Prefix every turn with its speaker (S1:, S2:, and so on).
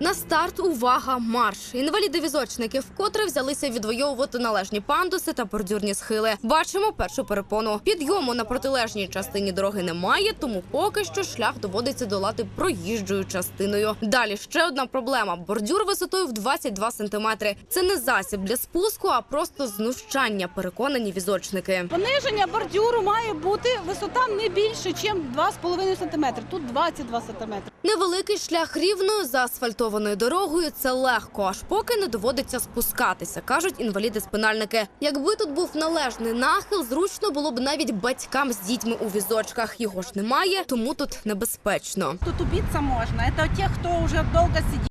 S1: На старт увага, марш. Інваліди-візочники вкотре взялися відвоювати належні пандуси та бордюрні схили. Бачимо першу перепону. Підйому на протилежній частині дороги немає, тому поки що шлях доводиться долати проїжджою частиною. Далі ще одна проблема: бордюр висотою в 22 сантиметри. Це не засіб для спуску, а просто знущання. Переконані візочники.
S2: Пониження бордюру має бути висота не більше, ніж 2,5 см. Тут 22 см.
S1: Невеликий шлях рівною заасфальтованою дорогою це легко, аж поки не доводиться спускатися, кажуть інваліди-спинальники. Якби тут був належний нахил, зручно було б навіть батькам з дітьми у візочках. Його ж немає, тому тут небезпечно.
S2: Тут убитися можна. Це ті, хто вже довго сидит